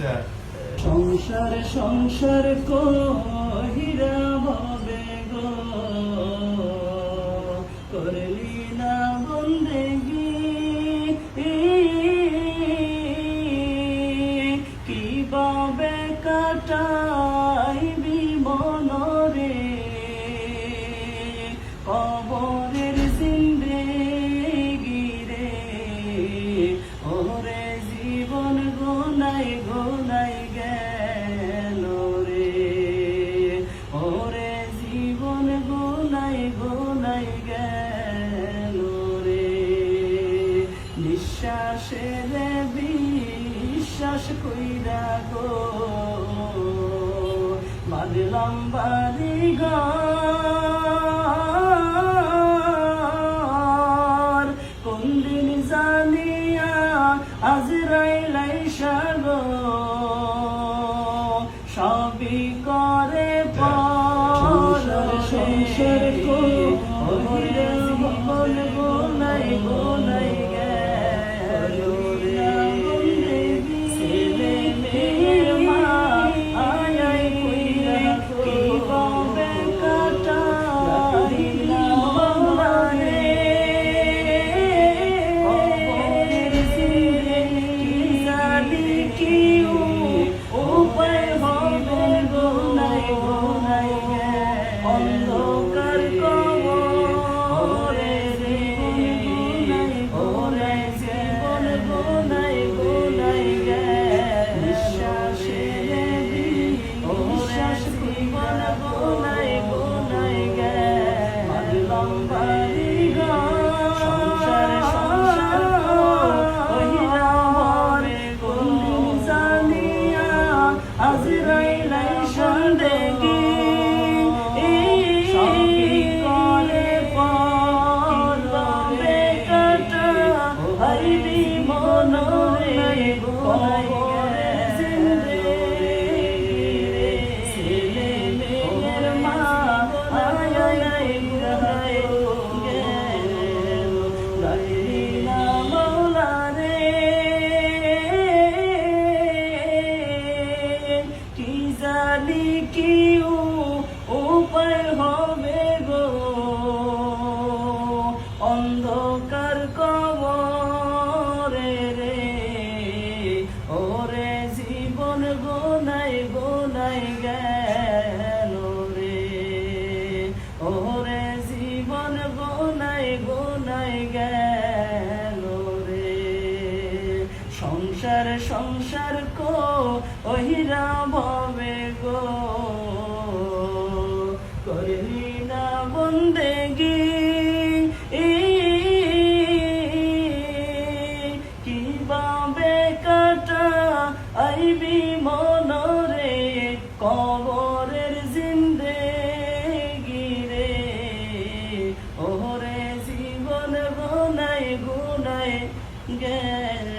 আচ্ছা। সংসার সংসার কহিরা হবে গো। নিঃশ্বাসের বিশ্বাস কইরা গো। বাঁধলাম বাড়ি কোন দিন জানিয়া আজরাইলাই সাগো সবই করে আজরাইলাই সন্দেগি করে পরবে কাটা হরিবি মনরে রে ছেলে মেয়ের মা আয় আয় সংসার সংসার কো ওহিরা ভবে গো। করলি না বন্দেগি। কি বাবে কাটা আইবি মনরে, কবরের জিন্দেগি রে। ওরে জীবন গুনাই গুনাই গেল।